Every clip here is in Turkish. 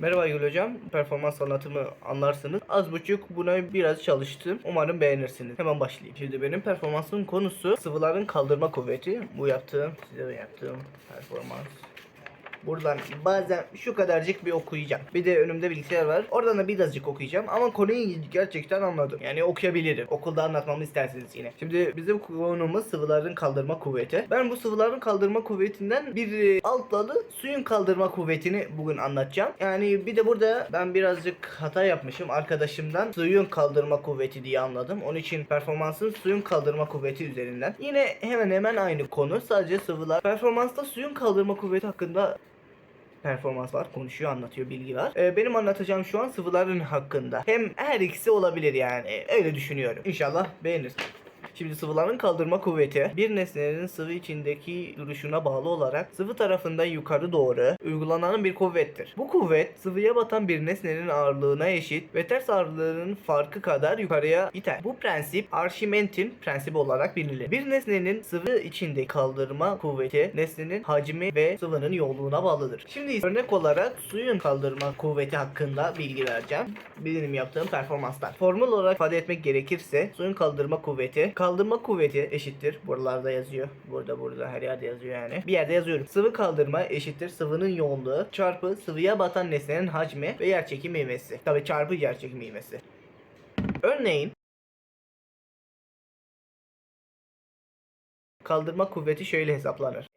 Merhaba Gül Hocam. Performans anlatımı anlarsınız. Az buçuk buna biraz çalıştım. Umarım beğenirsiniz. Hemen başlayayım. Şimdi benim performansımın konusu sıvıların kaldırma kuvveti. Bu yaptığım, size de yaptığım performans. Buradan bazen şu kadarcık bir okuyacağım. Bir de önümde bilgisayar var. Oradan da birazcık okuyacağım. Ama konuyu gerçekten anladım. Yani okuyabilirim. Okulda anlatmamı isterseniz yine. Şimdi bizim konumuz sıvıların kaldırma kuvveti. Ben bu sıvıların kaldırma kuvvetinden bir e, alt dalı suyun kaldırma kuvvetini bugün anlatacağım. Yani bir de burada ben birazcık hata yapmışım. Arkadaşımdan suyun kaldırma kuvveti diye anladım. Onun için performansın suyun kaldırma kuvveti üzerinden. Yine hemen hemen aynı konu. Sadece sıvılar. Performansta suyun kaldırma kuvveti hakkında performans var. Konuşuyor, anlatıyor, bilgi var. Ee, benim anlatacağım şu an sıvıların hakkında. Hem her ikisi olabilir yani. Öyle düşünüyorum. İnşallah beğenirsiniz. Şimdi sıvıların kaldırma kuvveti bir nesnenin sıvı içindeki duruşuna bağlı olarak sıvı tarafından yukarı doğru uygulanan bir kuvvettir. Bu kuvvet sıvıya batan bir nesnenin ağırlığına eşit ve ters ağırlığının farkı kadar yukarıya iter. Bu prensip Archimedes prensibi olarak bilinir. Bir nesnenin sıvı içinde kaldırma kuvveti nesnenin hacmi ve sıvının yoğunluğuna bağlıdır. Şimdi örnek olarak suyun kaldırma kuvveti hakkında bilgi vereceğim. Benim yaptığım performanslar. Formül olarak ifade etmek gerekirse suyun kaldırma kuvveti kaldırma kuvveti eşittir. Buralarda yazıyor. Burada burada her yerde yazıyor yani. Bir yerde yazıyorum. Sıvı kaldırma eşittir sıvının yoğunluğu çarpı sıvıya batan nesnenin hacmi ve yerçekim ivmesi. Tabi çarpı yerçekim ivmesi. Örneğin kaldırma kuvveti şöyle hesaplanır.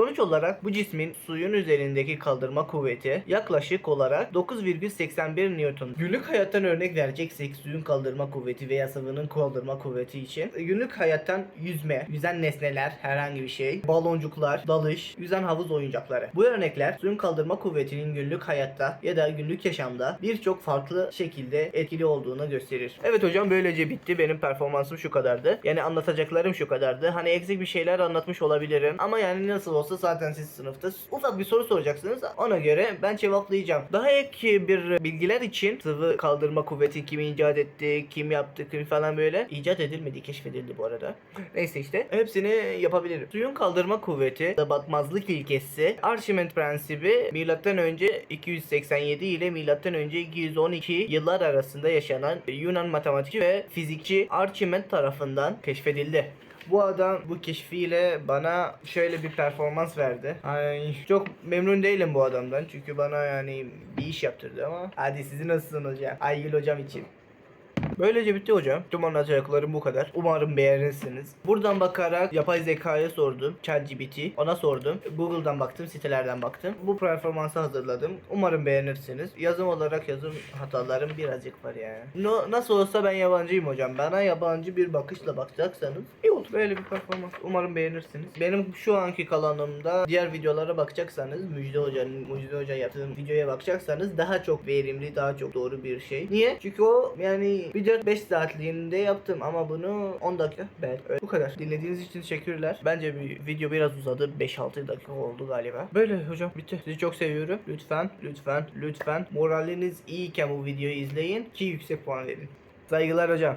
Sonuç olarak bu cismin suyun üzerindeki kaldırma kuvveti yaklaşık olarak 9,81 Newton. Günlük hayattan örnek vereceksek suyun kaldırma kuvveti veya sıvının kaldırma kuvveti için günlük hayattan yüzme, yüzen nesneler, herhangi bir şey, baloncuklar, dalış, yüzen havuz oyuncakları. Bu örnekler suyun kaldırma kuvvetinin günlük hayatta ya da günlük yaşamda birçok farklı şekilde etkili olduğunu gösterir. Evet hocam böylece bitti. Benim performansım şu kadardı. Yani anlatacaklarım şu kadardı. Hani eksik bir şeyler anlatmış olabilirim ama yani nasıl olsa zaten siz sınıfta ufak bir soru soracaksınız. Ona göre ben cevaplayacağım. Daha ek bir bilgiler için sıvı kaldırma kuvveti kim icat etti, kim yaptı, kim falan böyle icat edilmedi, keşfedildi bu arada. Neyse işte hepsini yapabilirim. Suyun kaldırma kuvveti, batmazlık ilkesi, Archimedes prensibi milattan önce 287 ile milattan önce 212 yıllar arasında yaşanan Yunan matematikçi ve fizikçi Archimedes tarafından keşfedildi. Bu adam bu keşfiyle bana şöyle bir performans verdi. Ay, çok memnun değilim bu adamdan. Çünkü bana yani bir iş yaptırdı ama. Hadi sizi nasılsınız hocam? Aygül hocam için. Böylece bitti hocam. Tüm anlatacaklarım bu kadar. Umarım beğenirsiniz. Buradan bakarak yapay zekaya sordum. ChatGPT. Ona sordum. Google'dan baktım, sitelerden baktım. Bu performansı hazırladım. Umarım beğenirsiniz. Yazım olarak yazım hatalarım birazcık var yani. No, nasıl olsa ben yabancıyım hocam. Bana yabancı bir bakışla bakacaksanız iyi olur. Böyle bir performans. Umarım beğenirsiniz. Benim şu anki kalanımda diğer videolara bakacaksanız Müjde Hoca'nın Müjde Hoca yaptığım videoya bakacaksanız daha çok verimli, daha çok doğru bir şey. Niye? Çünkü o yani bir 4-5 saatliğinde yaptım ama bunu 10 dakika belki. Öyle. Bu kadar. Dinlediğiniz için teşekkürler. Bence bir video biraz uzadı. 5-6 dakika oldu galiba. Böyle hocam bitti. Sizi çok seviyorum. Lütfen, lütfen, lütfen moraliniz iyiyken bu videoyu izleyin ki yüksek puan verin. Saygılar hocam.